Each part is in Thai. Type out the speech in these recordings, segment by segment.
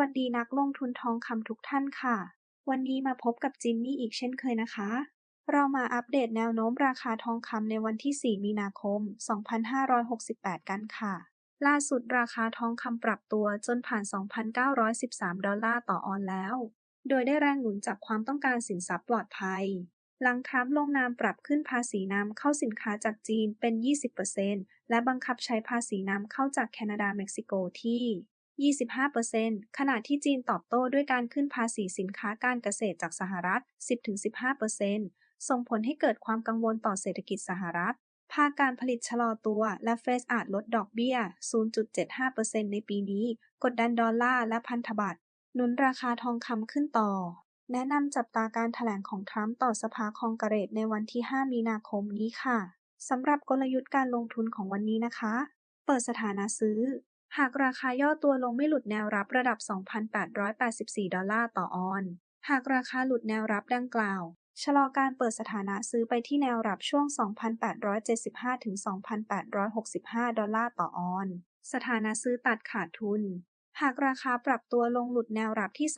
วัสดีนักลงทุนทองคำทุกท่านค่ะ วันนี้มาพบกับจินนี่อีกเช่นเคยนะคะ เรามาอัปเดตแนวโน้มราคาทองคำในวันที่ 4 มีนาคม 2568 กันค่ะ ล่าสุดราคาทองคำปรับตัวจนผ่าน 2,913 ดอลลาร์ต่อออนแล้ว โดยได้แรงหนุนจากความต้องการสินทรัพย์ปลอดภัย หลังทรัมป์ลงนามปรับขึ้นภาษีนำเข้าสินค้าจากจีนเป็น 20%และบังคับใช้ภาษีนำเข้าจากแคนาดาเม็กซิโกที่ 25%ขณะที่จีนตอบโต้ด้วยการขึ้นภาษีสินค้าการเกษตรจากสหรัฐ 10-15%ส่งผลให้เกิดความกังวลต่อเศรษฐกิจสหรัฐ ภาคการผลิตชะลอตัว และเฟดอาจลดดอกเบี้ย 0.75%ในปีนี้ กดดันดอลลาร์และพันธบัตรหนุนราคาทองคำขึ้นต่อ แนะนำจับตาการแถลงของทรัมป์ต่อสภาคองเกรสในวันที่ 5 มีนาคมนี้ค่ะ สำหรับกลยุทธ์การลงทุนของวันนี้นะคะ เปิดสถานะซื้อ หากราคาย่อตัวลงไม่หลุดแนวรับระดับ 2,884 ดอลลาร์ต่อออน หากราคาหลุดแนวรับดังกล่าว ชะลอการเปิดสถานะซื้อไปที่แนวรับช่วง 2,875 ถึง 2,865 ดอลลาร์ต่อออน สถานะซื้อตัดขาดทุน หากราคาปรับตัวลงหลุดแนวรับที่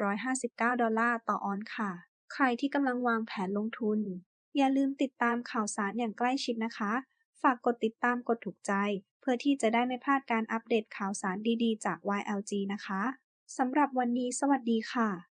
2,859 ดอลลาร์ต่อออนค่ะ ใครที่กำลังวางแผนลงทุน อย่าลืมติดตามข่าวสารอย่างใกล้ชิดนะคะ ฝากกดติดตามกดถูกใจ เพื่อที่จะได้ไม่พลาดการอัปเดตข่าวสารดีๆ จาก YLG นะคะ สำหรับวันนี้สวัสดีค่ะ